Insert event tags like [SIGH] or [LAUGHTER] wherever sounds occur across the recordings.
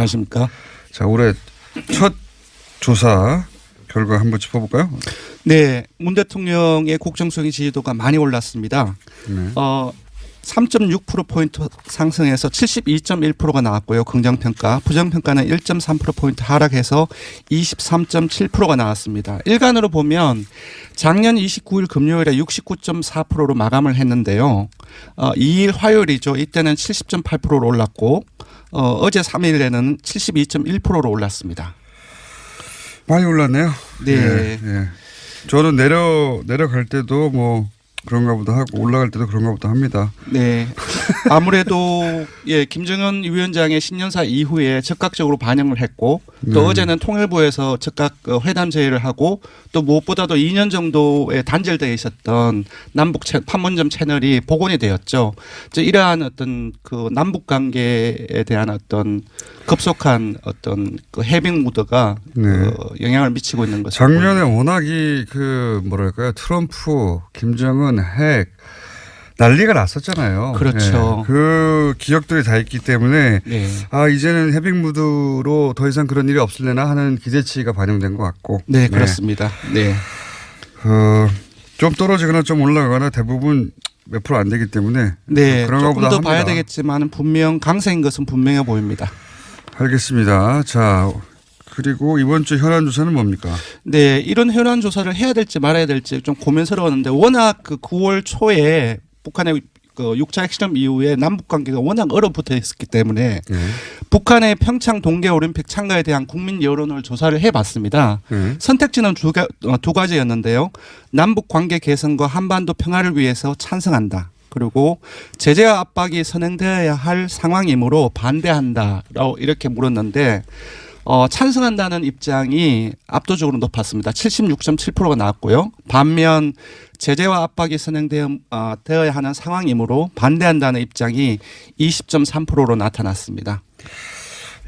안녕하십니까. 자, 올해 첫 조사 결과 한번 짚어볼까요? 네, 문 대통령의 국정수행 지지도가 많이 올랐습니다. 네. 어, 3.6%포인트 상승해서 72.1%가 나왔고요. 긍정평가. 부정평가는 1.3%포인트 하락해서 23.7%가 나왔습니다. 일간으로 보면 작년 29일 금요일에 69.4%로 마감을 했는데요. 어, 2일 화요일이죠. 이때는 70.8%로 올랐고, 어, 어제 3일에는 72.1%로 올랐습니다. 많이 올랐네요. 네. 예, 예. 저는 내려 내려갈 때도 뭐 그런가 보다 하고 올라갈 때도 그런가 보다 합니다. 네. [LAUGHS] 아무래도 예, 김정은 위원장의 신년사 이후에 적극적으로 반영을 했고 또 네. 어제는 통일부에서 즉각 어, 회담 제의를 하고 또 무엇보다도 2년 정도에 단절되어 있었던 남북 채, 판문점 채널이 복원이 되었죠. 이제 이러한 어떤 그 남북 관계에 대한 어떤 급속한 어떤 그 해빙 무드가 네. 어, 영향을 미치고 있는 것을 작년에 워낙이 그 뭐랄까요 트럼프, 김정은 핵 난리가 났었잖아요. 그렇죠. 예, 그 기억들이 다 있기 때문에 네. 아 이제는 해빙 무드로 더 이상 그런 일이 없을래나 하는 기대치가 반영된 것 같고. 네, 그렇습니다. 네. 어, 좀 떨어지거나 좀 올라가거나 대부분 몇 프로 안 되기 때문에 네, 그런가 조금 더 합니다. 봐야 되겠지만 분명 강세인 것은 분명해 보입니다. 알겠습니다. 자 그리고 이번 주 현안 조사는 뭡니까? 네, 이런 현안 조사를 해야 될지 말아야 될지 좀 고민스러웠는데 워낙 그 9월 초에 북한의 그 6차 핵실험 이후에 남북 관계가 워낙 얼어붙어 있었기 때문에 네. 북한의 평창 동계 올림픽 참가에 대한 국민 여론을 조사를 해봤습니다. 네. 선택지는 두, 가, 어, 두 가지였는데요. 남북 관계 개선과 한반도 평화를 위해서 찬성한다. 그리고 제재와 압박이 선행되어야 할 상황이므로 반대한다라고 이렇게 물었는데 어, 찬성한다는 입장이 압도적으로 높았습니다. 76.7%가 나왔고요. 반면 제재와 압박이 선행되어 어, 하는 상황이므로 반대한다는 입장이 20.3%로 나타났습니다.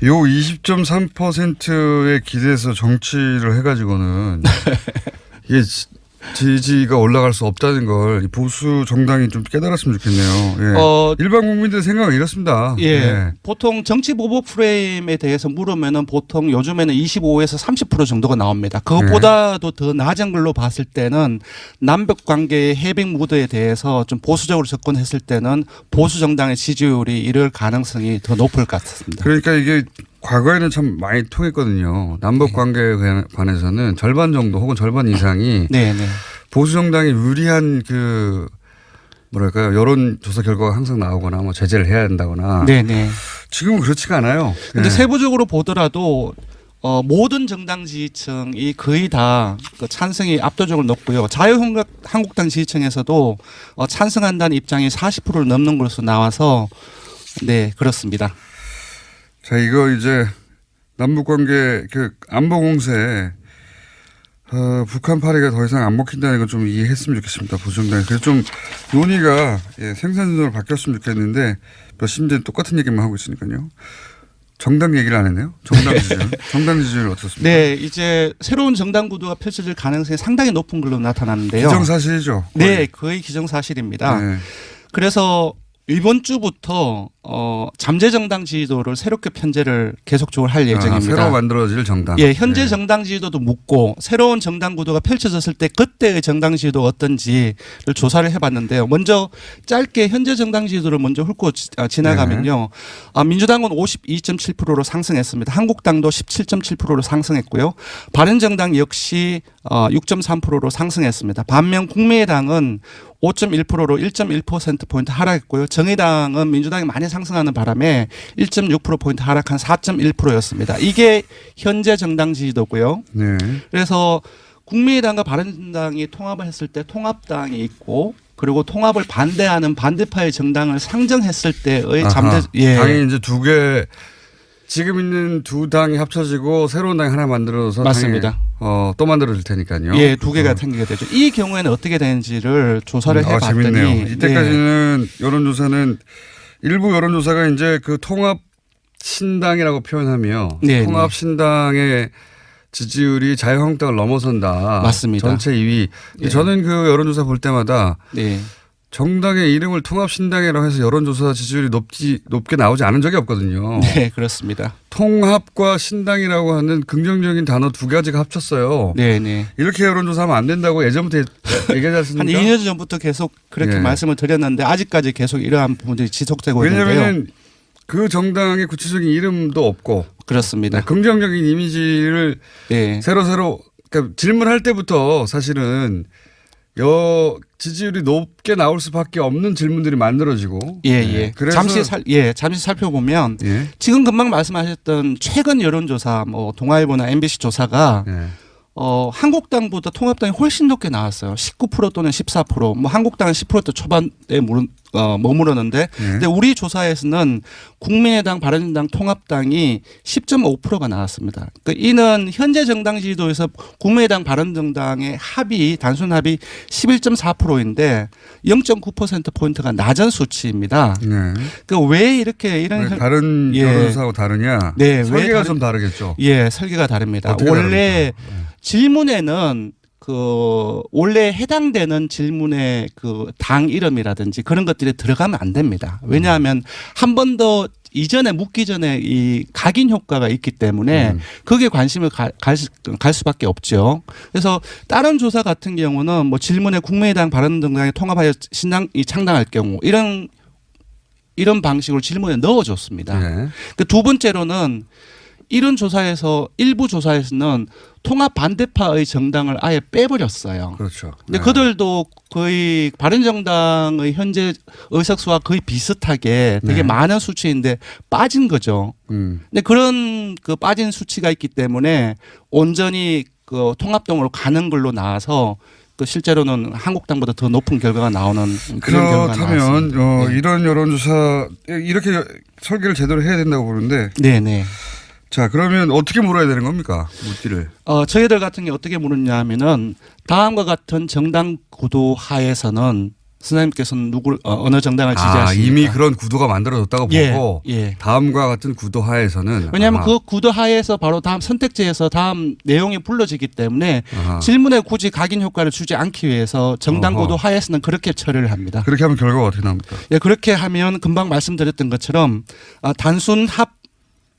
요 20.3%에 기대서 정치를 해가지고는 [LAUGHS] 이게 지- 지지가 올라갈 수 없다는 걸이 보수 정당이 좀 깨달았으면 좋겠네요. 예. 어, 일반 국민들 생각은 이렇습니다. 예. 보통 정치 보복 프레임에 대해서 물으면은 보통 요즘에는 25에서 30% 정도가 나옵니다. 그것보다도 더 낮은 걸로 봤을 때는 남북 관계의 해빙 무드에 대해서 좀 보수적으로 접근했을 때는 보수 정당의 지지율이 이럴 가능성이 더 높을 것 같습니다. 그러니까 이게 과거에는 참 많이 통했거든요. 남북 관계에 관- 관해서는 절반 정도 혹은 절반 이상이 [LAUGHS] 네, 네. 보수 정당이 유리한 그 뭐랄까요 여론 조사 결과가 항상 나오거나 뭐 제재를 해야 된다거나 네, 네. 지금은 그렇지가 않아요. 근데 예. 세부적으로 보더라도 어, 모든 정당 지지층이 거의 다 그 찬성이 압도적으로 높고요. 자유한국당 지지층에서도 어, 찬성한다는 입장이 40%를 넘는 것으로 나와서 네 그렇습니다. 자 이거 이제 남북 관계 그 안보 공세 어, 북한 파리가 더 이상 안 먹힌다는 걸좀 이해했으면 좋겠습니다. 보수정당이 그래서 좀 논의가 예, 생산적으로 바뀌었으면 좋겠는데 몇십 년 똑같은 얘기만 하고 있으니까요. 정당 얘기를 안 했네요. 정당 지지율. 정당 지지율 어떻습니까? 네 이제 새로운 정당 구도가 펼쳐질 가능성이 상당히 높은 걸로 나타났는데요. 기정사실이죠. 네 거의 기정사실입니다. 네. 그래서 이번 주부터 어, 잠재 정당 지지도를 새롭게 편제를 계속적으로 할 아, 예정입니다. 새로 만들어질 정당. 예, 현재 네. 정당 지지도도 묻고 새로운 정당 구도가 펼쳐졌을 때 그때의 정당 지지도가 어떤지를 조사를 해봤는데요. 먼저 짧게 현재 정당 지지도를 먼저 훑고 지- 아, 지나가면요. 아, 민주당은 52.7%로 상승했습니다. 한국당도 17.7%로 상승했고요. 바른정당 역시 어, 6.3%로 상승했습니다. 반면 국민의당은 5.1%로 1.1%포인트 하락했고요. 정의당은 민주당이 많이 상승하는 바람에 1.6%포인트 하락한 4.1%였습니다. 이게 현재 정당 지지도고요. 네. 그래서 국민의당과 바른정당이 통합을 했을 때 통합당이 있고 그리고 통합을 반대하는 반대파의 정당을 상정했을 때의 잠재. 예. 당이 이제 두 개 지금 있는 두 당이 합쳐지고 새로운 당이 하나 만들어서 맞습니다. 어, 또 만들어질 테니까요. 예, 두 개가 어. 생기게 되죠. 이 경우에는 어떻게 되는지를 조사를 아, 해봤더니. 예. 이때까지는 여론조사는 일부 여론조사가 이제 그 통합 신당이라고 표현하며 네, 통합 신당의 지지율이 자유한국당을 넘어선다. 맞습니다. 전체 2위. 예. 저는 그 여론조사 볼 때마다 네. 정당의 이름을 통합신당이라고 해서 여론조사 지지율이 높지 높게 나오지 않은 적이 없거든요. [LAUGHS] 네, 그렇습니다. 통합과 신당이라고 하는 긍정적인 단어 두 가지가 합쳤어요. 네, 네. 이렇게 여론조사하면 안 된다고 예전부터 얘기하지 한 않습니까? 2년 전부터 계속 그렇게 예. 말씀을 드렸는데 아직까지 계속 이러한 부분들이 지속되고 있는데요. 왜냐하면 그 정당의 구체적인 이름도 없고 그렇습니다. 긍정적인 이미지를 네. 새로 새로 그러니까 질문할 때부터 사실은 여 지지율이 높게 나올 수밖에 없는 질문들이 만들어지고 예, 네. 예. 잠시 살, 예, 잠시 살펴보면 예. 지금 금방 말씀하셨던 최근 여론조사, 뭐 동아일보나 MBC 조사가 예. 어, 한국당보다 통합당이 훨씬 높게 나왔어요. 19% 또는 14%. 뭐 한국당은 10%대 초반에 무르, 어, 머무르는데 예. 근데 우리 조사에서는 국민의당, 바른정당, 통합당이 10.5%가 나왔습니다. 그 이는 현재 정당 지지도에서 국민의당, 바른정당의 합이 단순 합이 11.4%인데 0.9% 포인트가 낮은 수치입니다. 네. 그왜 이렇게 이런 왜 현- 다른 예. 여론조사하고 다르냐? 네, 왜 설계가 좀 다르겠죠. 예, 설계가 다릅니다. 원래 다릅니까? 예. 질문에는 그 원래 해당되는 질문의 그 당 이름이라든지 그런 것들이 들어가면 안 됩니다. 왜냐하면 한 번 더 이전에 묻기 전에 이 각인 효과가 있기 때문에 음. 그게 관심을 가- 갈, 수- 갈 수밖에 없죠. 그래서 다른 조사 같은 경우는 뭐 질문에 국민의당 바른정당이 통합하여 신당 이 창당할 경우 이런 이런 방식으로 질문에 넣어줬습니다. 예. 그두 번째로는 이런 조사에서 일부 조사에서는 통합 반대파의 정당을 아예 빼버렸어요. 그렇죠. 근데 네. 그들도 거의 바른정당의 현재 의석수와 거의 비슷하게 되게 네. 많은 수치인데 빠진 거죠. 음. 근데 그런 그 빠진 수치가 있기 때문에 온전히 그 통합당으로 가는 걸로 나와서 그 실제로는 한국당보다 더 높은 결과가 나오는 그렇다면 나왔습니다. 어, 네. 이런 여론조사 이렇게 설계를 제대로 해야 된다고 보는데 네, 네. 자 그러면 어떻게 물어야 되는 겁니까 묻기를 어, 저희들 같은 게 어떻게 물었냐 하면은 다음과 같은 정당 구도 하에서는 선생님께서는 누굴 어, 느 정당을 지지하십니까? 아 이미 그런 구도가 만들어졌다고 예, 보고 예. 다음과 같은 구도 하에서는 왜냐하면 그 구도 하에서 바로 다음 선택지에서 다음 내용이 불러지기 때문에 아하. 질문에 굳이 각인 효과를 주지 않기 위해서 정당 어허. 구도 하에서는 그렇게 처리를 합니다. 그렇게 하면 결과가 어떻게 나옵니까? 예, 그렇게 하면 금방 말씀드렸던 것처럼 아, 단순 합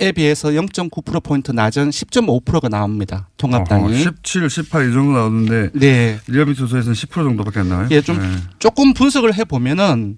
에 비해서 0.9% 포인트 낮은 10.5%가 나옵니다. 통합당이. 어허, 17, 18 이 정도 나오는데 네. 리얼미 조사에서는 10% 정도밖에 안 나와요. 예, 좀 네. 조금 분석을 해 보면은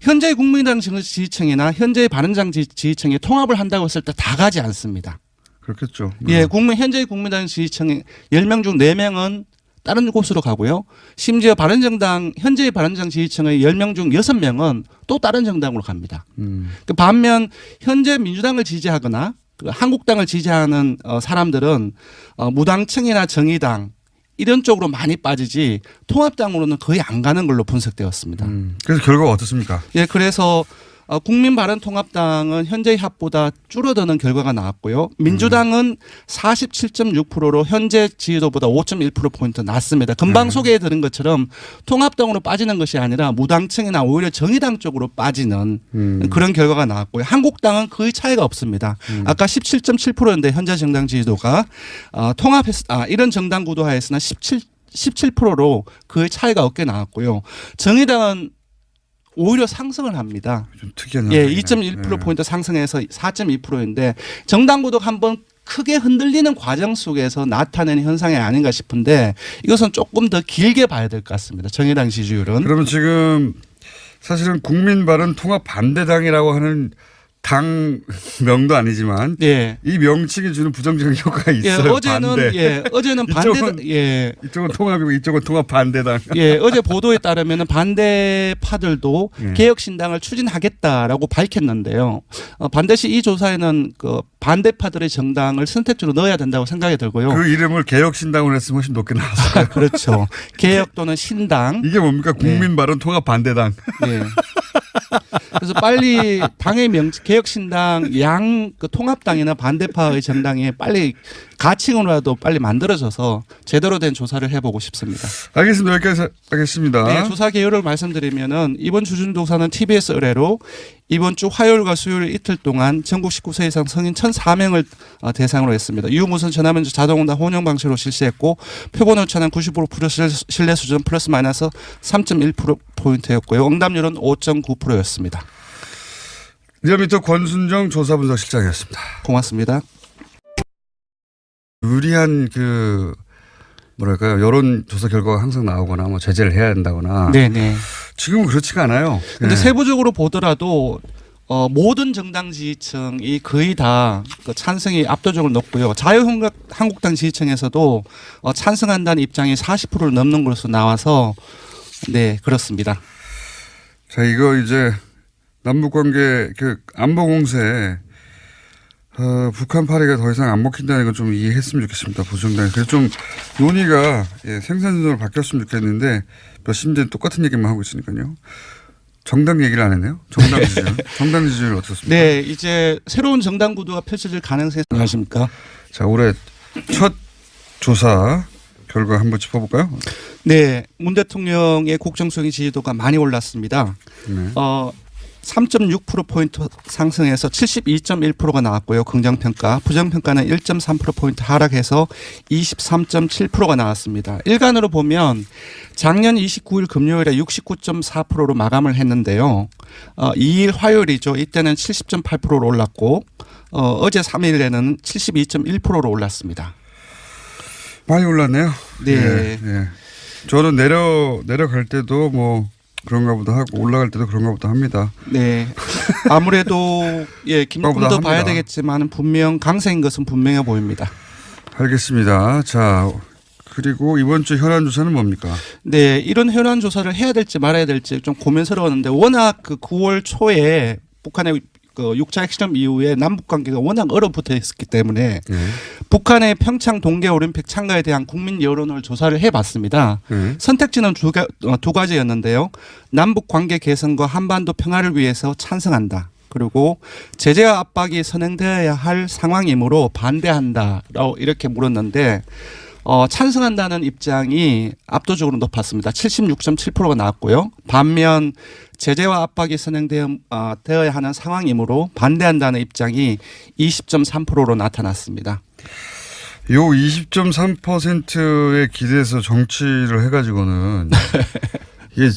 현재 국민당 지지층이나 현재 바른당 지- 지지층이 통합을 한다고 했을 때 다 가지 않습니다. 그렇겠죠. 예, 음. 국민 현재 국민당 지지층의 10명 중 4명은 다른 곳으로 가고요. 심지어 바른정당 현재 바른정 지지층의 10명 중 6명은 또 다른 정당으로 갑니다. 음. 그 반면 현재 민주당을 지지하거나 그 한국당을 지지하는 어, 사람들은 어, 무당층이나 정의당 이런 쪽으로 많이 빠지지 통합당으로는 거의 안 가는 걸로 분석되었습니다. 음. 그래서 결과가 어떻습니까? 예, 그래서 어, 국민바른통합당은 현재 합보다 줄어드는 결과가 나왔고요. 민주당은 47.6%로 현재 지지도보다 5.1% 포인트 낮습니다. 금방 소개해 드린 것처럼 통합당으로 빠지는 것이 아니라 무당층이나 오히려 정의당 쪽으로 빠지는 음. 그런 결과가 나왔고요. 한국당은 거의 차이가 없습니다. 아까 17.7%인데 현재 정당 지지도가 어, 통합했 아 이런 정당 구도하에서는 17 17%로 거의 차이가 없게 나왔고요. 정의당은 오히려 상승을 합니다. 좀 특이한 예, 현상이네. 2.1% 예. 포인트 상승해서 4.2%인데 정당 구도가 한번 크게 흔들리는 과정 속에서 나타내는 현상이 아닌가 싶은데 이것은 조금 더 길게 봐야 될 것 같습니다. 정의당 지지율은 그러면 지금 사실은 국민바른 통합 반대당이라고 하는 당 명도 아니지만 예. 이 명칭이 주는 부정적인 효과가 예, 있어요. 어제는 반대. 예, 어제는 반대 이쪽은- 예. 이쪽은 통합이고 이쪽은 통합 반대당. 예, 어제 보도에 따르면 반대파들도 예. 개혁신당을 추진하겠다라고 밝혔는데요. 어, 반드시 이 조사에는 그 반대파들의 정당을 선택지로 넣어야 된다고 생각이 들고요. 그 이름을 개혁신당으로 했으면 훨씬 높게 나왔어요. [LAUGHS] 그렇죠. 개혁 또는 신당. 이게 뭡니까? 국민바른 통합 반대당. 예. 그래서 빨리 당의 명 개혁신당 양 그 통합당이나 반대파의 정당이 빨리 가칭으로라도 빨리 만들어져서 제대로 된 조사를 해보고 싶습니다. 알겠습니다. 여기까지 하겠습니다. 네, 조사 개요를 말씀드리면은 이번 주준 조사는 TBS 의뢰로 이번 주 화요일과 수요일 이틀 동안 전국 19세 이상 성인 1,004명을 어, 대상으로 했습니다. 유무선 전화면접 자동응답 혼용 방식으로 실시했고 표본 오차는 90% 플러스 신뢰 수준 플러스 마이너스 3.1% 포인트였고요. 응답률은 5.9%였습니다. 리얼미터 권순정 조사분석실장이었습니다. 고맙습니다. 유리한 그 뭐랄까요 여론 조사 결과가 항상 나오거나 뭐 제재를 해야 된다거나 네, 네. 지금은 그렇지가 않아요. 근데 예. 세부적으로 보더라도 어, 모든 정당 지지층이 거의 다 그 찬성이 압도적으로 높고요. 자유한국당 지지층에서도 어, 찬성한다는 입장이 40%를 넘는 것으로 나와서 네 그렇습니다. 자 이거 이제 남북 관계 그 안보 공세 어, 북한 파리가 더 이상 안 먹힌다는 건 좀 이해했으면 좋겠습니다. 보수정당. 그래서 좀 논의가 예, 생산적으로 바뀌었으면 좋겠는데 몇십 년 똑같은 얘기만 하고 있으니까요. 정당 얘기를 안 했네요. 정당 지지율. 정당 지지율 어떻습니까? 네 이제 새로운 정당 구도가 펼쳐질 가능성이 생각하십니까? 자 올해 첫 조사 결과 한번 짚어볼까요? 네, 문 대통령의 국정수행 지지도가 많이 올랐습니다. 네. 어, 3.6%포인트 상승해서 72.1%가 나왔고요. 긍정평가. 부정평가는 1.3%포인트 하락해서 23.7%가 나왔습니다. 일간으로 보면 작년 29일 금요일에 69.4%로 마감을 했는데요. 어, 2일 화요일이죠. 이때는 70.8%로 올랐고, 어, 어제 3일에는 72.1%로 올랐습니다. 많이 올랐네요. 네. 예, 예. 저는 내려 내려갈 때도 뭐 그런가 보다 하고 올라갈 때도 그런가 보다 합니다. 네. 아무래도 예, [LAUGHS] 김국도 봐야. 되겠지만 분명 강세인 것은 분명해 보입니다. 알겠습니다. 자 그리고 이번 주 현안 조사는 뭡니까? 네, 이런 현안 조사를 해야 될지 말아야 될지 좀 고민스러웠는데 워낙 그 9월 초에 북한의 그 6차 핵실험 이후에 남북 관계가 워낙 얼어붙어 있었기 때문에 네. 북한의 평창 동계 올림픽 참가에 대한 국민 여론을 조사를 해봤습니다. 네. 선택지는 두, 가, 어, 두 가지였는데요. 남북 관계 개선과 한반도 평화를 위해서 찬성한다. 그리고 제재와 압박이 선행되어야 할 상황이므로 반대한다라고 이렇게 물었는데 어, 찬성한다는 입장이 압도적으로 높았습니다. 76.7%가 나왔고요. 반면 제재와 압박이 선행되어 어, 하는 상황이므로 반대한다는 입장이 20.3%로 나타났습니다. 요 20.3%에 기대해서 정치를 해가지고는 [LAUGHS] 이게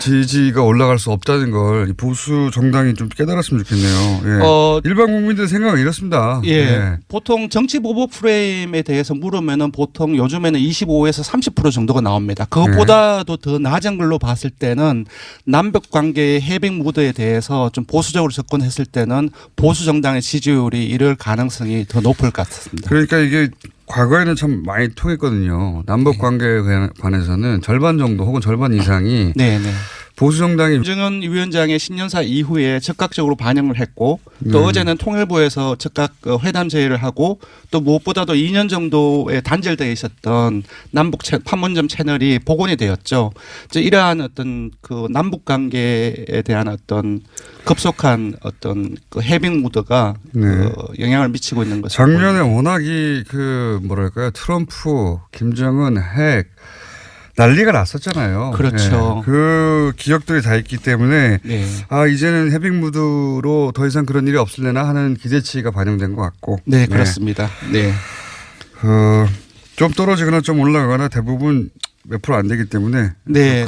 지- 지지가 올라갈 수 없다는 걸이 보수 정당이 좀 깨달았으면 좋겠네요. 예. 어, 일반 국민들 생각은 이렇습니다. 예. 보통 정치 보복 프레임에 대해서 물으면은 보통 요즘에는 25에서 30% 정도가 나옵니다. 그것보다도 더 낮은 걸로 봤을 때는 남북 관계의 해빙 무드에 대해서 좀 보수적으로 접근했을 때는 보수 정당의 지지율이 이럴 가능성이 더 높을 것 같습니다. 그러니까 이게 과거에는 참 많이 통했거든요. 남북 관계에 관해- 관해서는 절반 정도 혹은 절반 이상이 네, 네. 보수 정당이 김정은 위원장의 신년사 이후에 적극적으로 반영을 했고 또 네. 어제는 통일부에서 즉각 어, 회담 제의를 하고 또 무엇보다도 2년 정도에 단절되어 있었던 남북 채- 판문점 채널이 복원이 되었죠. 이제 이러한 어떤 그 남북 관계에 대한 어떤 급속한 어떤 그 해빙 무드가 네. 어, 영향을 미치고 있는 것을 작년에 워낙이 그 뭐랄까요 트럼프, 김정은 핵 난리가 났었잖아요. 그렇죠. 예. 그 기억들이 다 있기 때문에 네. 아 이제는 해빙 무드로 더 이상 그런 일이 없을래나 하는 기대치가 반영된 것 같고. 네, 그렇습니다. 네. 어, 좀 떨어지거나 좀 올라가거나 대부분 몇 프로 안 되기 때문에 네. 그런